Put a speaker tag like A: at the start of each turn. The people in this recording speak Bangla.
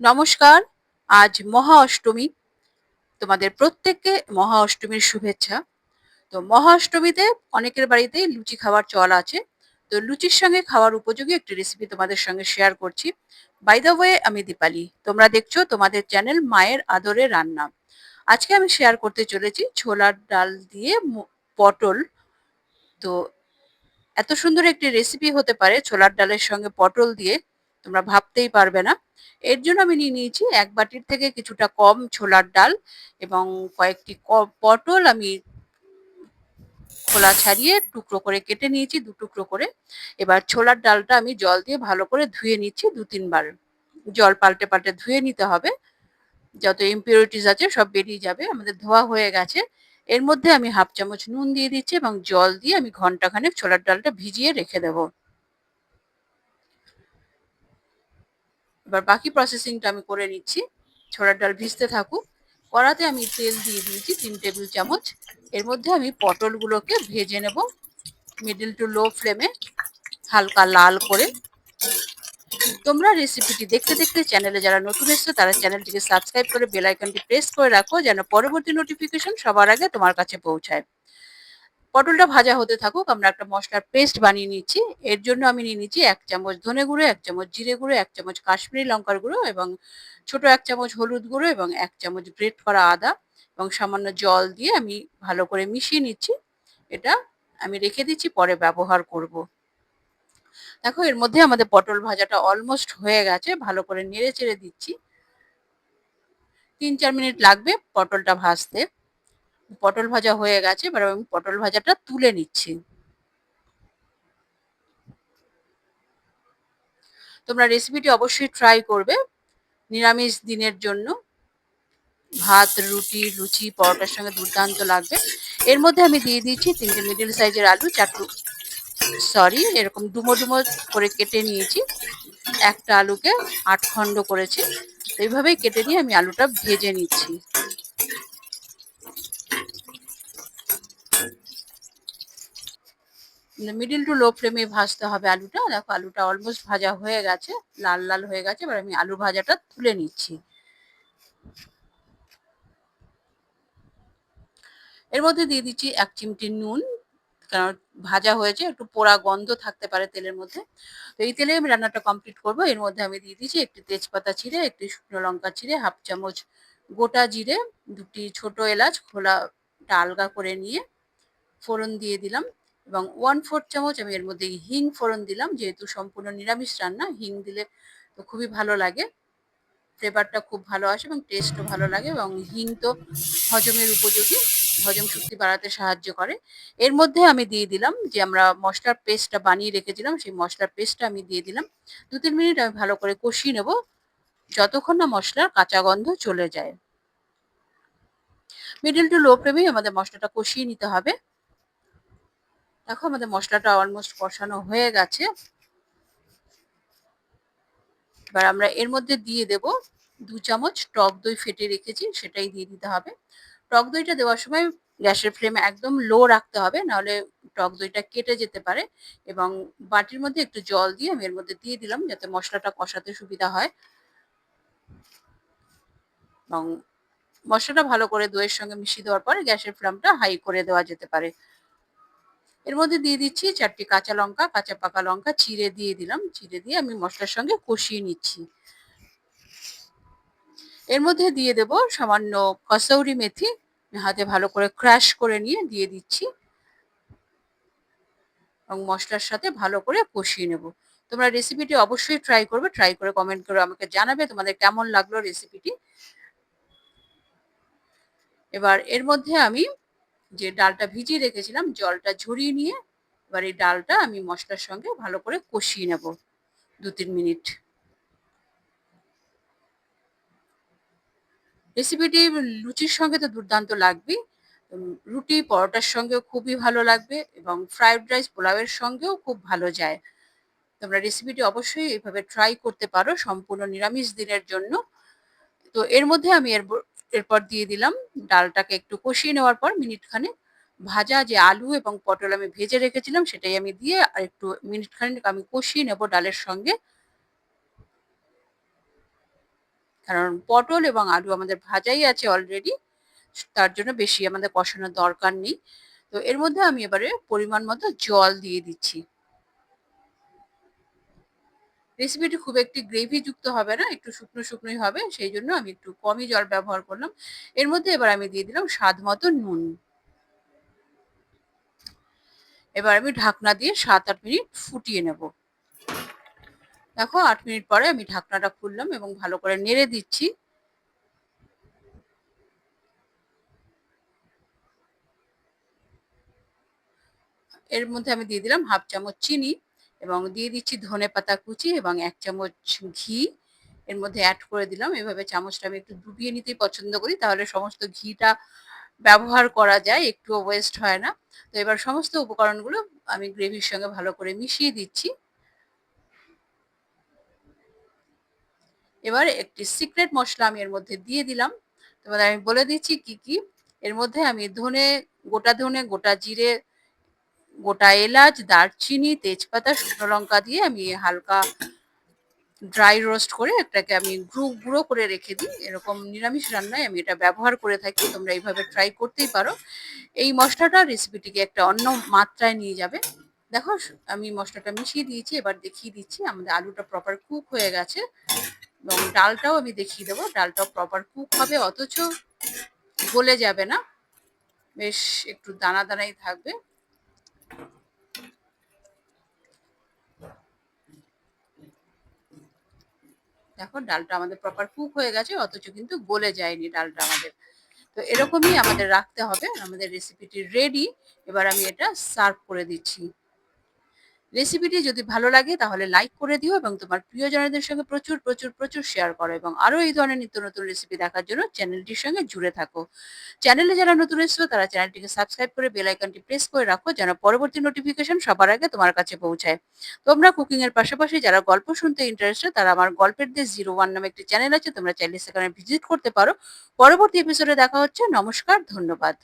A: নমস্কার, আজ মহা অষ্টমী। তোমাদের প্রত্যেককে মহা অষ্টমীর শুভেচ্ছা। তো মহা অষ্টমীতে অনেকের বাড়িতেই লুচি খাওয়ার চল আছে। তো লুচির সঙ্গে খাওয়ার উপযোগী একটি রেসিপি তোমাদের সঙ্গে শেয়ার করছি। বাই দ্য ওয়ে আমি দীপালি। তোমরা দেখছ তোমাদের চ্যানেল মায়ের আদরে রান্না। আজকে আমি শেয়ার করতে চলেছি ছোলার ডাল দিয়ে পটল। তো এত সুন্দর একটি রেসিপি হতে পারে ছোলার ডালের সঙ্গে পটল দিয়ে। তোমরা ভাবতেই পারবে না। এর জন্য আমি নিয়ে নিয়েছি এক বাটির থেকে কিছুটা কম ছোলার ডাল এবং কয়েকটি পটল আমি খোলা ছাড়িয়ে টুকরো করে কেটে নিয়েছি, দু টুকরো করে। এবার ছোলার ডালটা আমি জল দিয়ে ভালো করে ধুয়ে নিচ্ছি দু তিনবার। জল পাল্টে পাল্টে ধুয়ে নিতে হবে। যত ইম্পিউরিটিস আছে সব বেরিয়ে যাবে, আমাদের ধোয়া হয়ে গেছে। এর মধ্যে আমি হাফ চামচ নুন দিয়ে দিচ্ছি এবং জল দিয়ে আমি ঘন্টাখানেক ছোলার ডালটা ভিজিয়ে রেখে দেবো। এবার বাকি প্রসেসিংটা আমি করে নিচ্ছি। ছোলার ডাল ভিজতে থাকুক। কড়াতে আমি তেল দিয়ে দিয়েছি তিন টেবিল চামচ। এর মধ্যে আমি পটলগুলোকে ভেজে নেব। মিডিল টু লো ফ্লেমে হালকা লাল করে। তোমরা রেসিপিটি দেখতে দেখতে চ্যানেলে যারা নতুন এসছো, তারা চ্যানেলটিকে সাবস্ক্রাইব করে বেল আইকনটি প্রেস করে রাখো, যেন পরবর্তী নোটিফিকেশন সবার আগে তোমার কাছে পৌঁছায়। পটলটা ভাজা হতে থাকুক, আমরা একটা মশলার পেস্ট বানিয়ে নিচ্ছি। এর জন্য আমি নিয়ে নিচ্ছি এক চামচ ধনে গুঁড়ো, এক চামচ জিরে গুঁড়ো, এক চামচ কাশ্মীরি লঙ্কার গুঁড়ো এবং ছোট এক চামচ হলুদ গুঁড়ো এবং এক চামচ গ্রেট করা আদা এবং সামান্য জল দিয়ে আমি ভালো করে মিশিয়ে নিচ্ছি। এটা আমি রেখে দিচ্ছি, পরে ব্যবহার করব। দেখো, এর মধ্যে আমাদের পটল ভাজাটা অলমোস্ট হয়ে গেছে, ভালো করে নেড়ে চেড়ে দিচ্ছি। তিন চার মিনিট লাগবে পটলটা ভাজতে। পটল ভাজা হয়ে গেছে, এবার আমি পটল ভাজাটা তুলে নিচ্ছি। তোমরা রেসিপিটি অবশ্যই ট্রাই করবে নিরামিষ দিনের জন্য। ভাত, রুটি, লুচি, পরোটার সঙ্গে দুর্দান্ত লাগবে। এর মধ্যে আমি দিয়ে দিয়েছি তিনটে মিডিল সাইজের আলু চারটু সরি এরকম ডুমো ডুমো করে কেটে নিয়েছি। একটা আলুকে আট খণ্ড করেছি। এইভাবেই কেটে নিয়ে আমি আলুটা ভেজে নিচ্ছি। মিডিল টু লো ফ্লেমে ভাজতে হবে আলুটা। দেখো, আলুটা অলমোস্ট ভাজা হয়ে গেছে, লাল লাল হয়ে গেছে। এবার আমি আলু ভাজাটা তুলে নিচ্ছি। এর মধ্যে দিয়ে দিচ্ছি এক চিমটি নুন, কারণ ভাজা হয়েছে, একটু পোড়া গন্ধ থাকতে পারে তেলের মধ্যে। তো এই তেলে আমি রান্নাটা কমপ্লিট করব। এর মধ্যে আমি দিয়ে দিচ্ছি একটি তেজপাতা ছিঁড়ে, একটি শুকনো লঙ্কা ছিঁড়ে, হাফ চামচ গোটা জিরে, দুটি ছোট এলাচ, খোলাটা আলগা করে নিয়ে ফোড়ন দিয়ে দিলাম। এবং ওয়ান ফোর্থ চামচ আমি এর মধ্যে হিং ফোড়ন দিলাম, যেহেতু সম্পূর্ণ নিরামিষ রান্না, হিং দিলে তো খুবই ভালো লাগে। ফ্লেভারটা খুব ভালো আসে এবং টেস্টও ভালো লাগে এবং হিং তো হজমের উপযোগী, হজম শক্তি বাড়াতে সাহায্য করে। এর মধ্যে আমি দিয়ে দিলাম যে আমরা মশলার পেস্টটা বানিয়ে রেখেছিলাম, সেই মশলার পেস্টটা আমি দিয়ে দিলাম। দু তিন মিনিট আমি ভালো করে কষিয়ে নেব, যতক্ষণ না মশলার কাঁচা গন্ধ চলে যায়। মিডিল টু লো ফ্লেমেই আমাদের মশলাটা কষিয়ে নিতে হবে। দেখো আমাদের মশলাটা অলমোস্ট কষানো হয়ে গেছে। এবার আমরা এর মধ্যে দিয়ে দেব দু চামচ টক দই ফেটে রেখেছি, সেটাই দিয়ে দিতে হবে। টক দইটা দেওয়ার সময় গ্যাসের ফ্লেম একদম লো রাখতে হবে, নাহলে টক দইটা কেটে যেতে পারে। এবং বাটির মধ্যে একটু জল দিয়ে আমি এর মধ্যে দিয়ে দিলাম যাতে মশলাটা কষাতে সুবিধা হয়। এবং মশলাটা ভালো করে দইয়ের সঙ্গে মিশিয়ে দেওয়ার পরে গ্যাসের ফ্লেমটা হাই করে দেওয়া যেতে পারে। এর মধ্যে দিয়ে দিচ্ছি চারটি কাঁচা লঙ্কা, কাঁচা পাকা লঙ্কা, চিড়ে দিয়ে দিলাম। চিড়ে দিয়ে আমি মশলার সঙ্গে কষিয়ে নিচ্ছি। এর মধ্যে দিয়ে দেব সামান্য কসৌরি মেথি। হাতে ভালো করে ক্র্যাশ করে নিয়ে দিয়ে দিচ্ছি। এবং মশলার সাথে ভালো করে কষিয়ে নেব। তোমরা রেসিপিটি অবশ্যই ট্রাই করবে। ট্রাই করে কমেন্ট করে আমাকে জানাবে তোমাদের কেমন লাগল রেসিপিটি এবার এর মধ্যে আমি যে ডালটা ভিজিয়ে রেখেছিলাম, জলটা ঝরিয়ে নিয়ে এবার এই ডালটা আমি মশলার সঙ্গে ভালো করে কষিয়ে নেব দু তিন মিনিট। রেসিপিটি লুচির সঙ্গে তো দুর্দান্ত লাগবেই। রুটি, পরোটার সঙ্গেও খুবই ভালো লাগবে এবং ফ্রাইড রাইস পোলাওয়ের সঙ্গেও খুব ভালো যায়। তোমরা রেসিপিটি অবশ্যই এইভাবে ট্রাই করতে পারো সম্পূর্ণ নিরামিষ দিনের জন্য। তো এর মধ্যে আমি এর এরপর দিয়ে দিলাম ডালটাকে একটু কষিয়ে নেওয়ার পর মিনিট খানে ভাজা যে আলু এবং পটল আমি ভেজে রেখেছিলাম, সেটাই আমি দিয়ে আর একটু মিনিট খানেক আমি কষিয়ে নেব ডালের সঙ্গে। কারণ পটল এবং আলু আমাদের ভাজাই আছে অলরেডি তার জন্য বেশি আমাদের কষানোর দরকার নেই। তো এর মধ্যে আমি এবারে পরিমাণ মতো জল দিয়ে দিচ্ছি। রেসিপিটি খুব একটি গ্রেভি যুক্ত হবে না, একটু শুকনো শুকনোই হবে, সেই জন্য আমি একটু কমই জল ব্যবহার করলাম। এর মধ্যে এবার আমি দিয়ে দিলাম স্বাদ মতো নুন। এবার আমি ঢাকনা দিয়ে সাত আট মিনিট ফুটিয়ে নেব। দেখো, আট মিনিট পরে আমি ঢাকনাটা খুললাম এবং ভালো করে নেড়ে দিচ্ছি। এর মধ্যে আমি দিয়ে দিলাম হাফ চামচ চিনি। এবং দিয়ে দিচ্ছি ধনে পাতা কুচি এবং এক চামচ ঘি। এর মধ্যে অ্যাড করে দিলাম। এভাবে চামচটা আমি একটু ডুবিয়ে নিতেই পছন্দ করি, তাহলে সমস্ত ঘিটা ব্যবহার করা যায়, একটুও ওয়েস্ট হয় না। তো এবার সমস্ত উপকরণগুলো আমি গ্রেভির সঙ্গে ভালো করে মিশিয়ে দিচ্ছি। এবার একটি সিক্রেট মশলা আমি এর মধ্যে দিয়ে দিলাম। তোমাদের আমি বলে দিচ্ছি কি কি। এর মধ্যে আমি ধনে, গোটা ধনে, গোটা জিরে গোটা এলাচ, দারচিনি, তেজপাতা, শুকনো লঙ্কা দিয়ে আমি হালকা ড্রাই রোস্ট করে একটাকে আমি গুঁড়ো গুঁড়ো করে রেখে দিই। এরকম নিরামিষ রান্নায় আমি এটা ব্যবহার করে থাকি। তোমরা এইভাবে ট্রাই করতেই পারো। এই মশলাটা রেসিপিটিকে একটা অন্য মাত্রায় নিয়ে যাবে। দেখো, আমি মশলাটা মিশিয়ে দিয়েছি, এবার দেখিয়ে দিচ্ছি। আমাদের আলুটা প্রপার কুক হয়ে গেছে এবং ডালটাও আমি দেখিয়ে দেবো। ডালটাও প্রপার কুক হবে, অথচ গলে যাবে না। বেশ, একটু দানা দানাই থাকবে। দেখো ডালটা আমাদের প্রপার কুক হয়ে গেছে, অথচ কিন্তু গলে যায়নি ডালটা আমাদের। তো এরকমই আমাদের রাখতে হবে, আমাদের রেসিপিটি রেডি এবার আমি এটা সার্ভ করে দিচ্ছি। রেসিপিটি যদি ভালো লাগে, তাহলে লাইক করে দিও এবং তোমার প্রিয়জনদের সঙ্গে প্রচুর প্রচুর প্রচুর শেয়ার করো এবং আরও এই ধরনের নিত্য নতুন রেসিপি দেখার জন্য চ্যানেলটির সঙ্গে জুড়ে থাকো। চ্যানেলে যারা নতুন এসছো, তারা চ্যানেলটিকে সাবস্ক্রাইব করে বেল আইকনটি প্রেস করে রাখো যেন পরবর্তী নোটিফিকেশন সবার আগে তোমার কাছে পৌঁছায়। তোমরা কুকিং এর পাশাপাশি যারা গল্প শুনতে ইন্টারেস্টেড তারা আমার গল্পের দেশ জিরো ওয়ান নামে একটি চ্যানেল আছে, তোমরা চাইলে সেখানে ভিজিট করতে পারো। পরবর্তী এপিসোডে দেখা হচ্ছে। নমস্কার, ধন্যবাদ।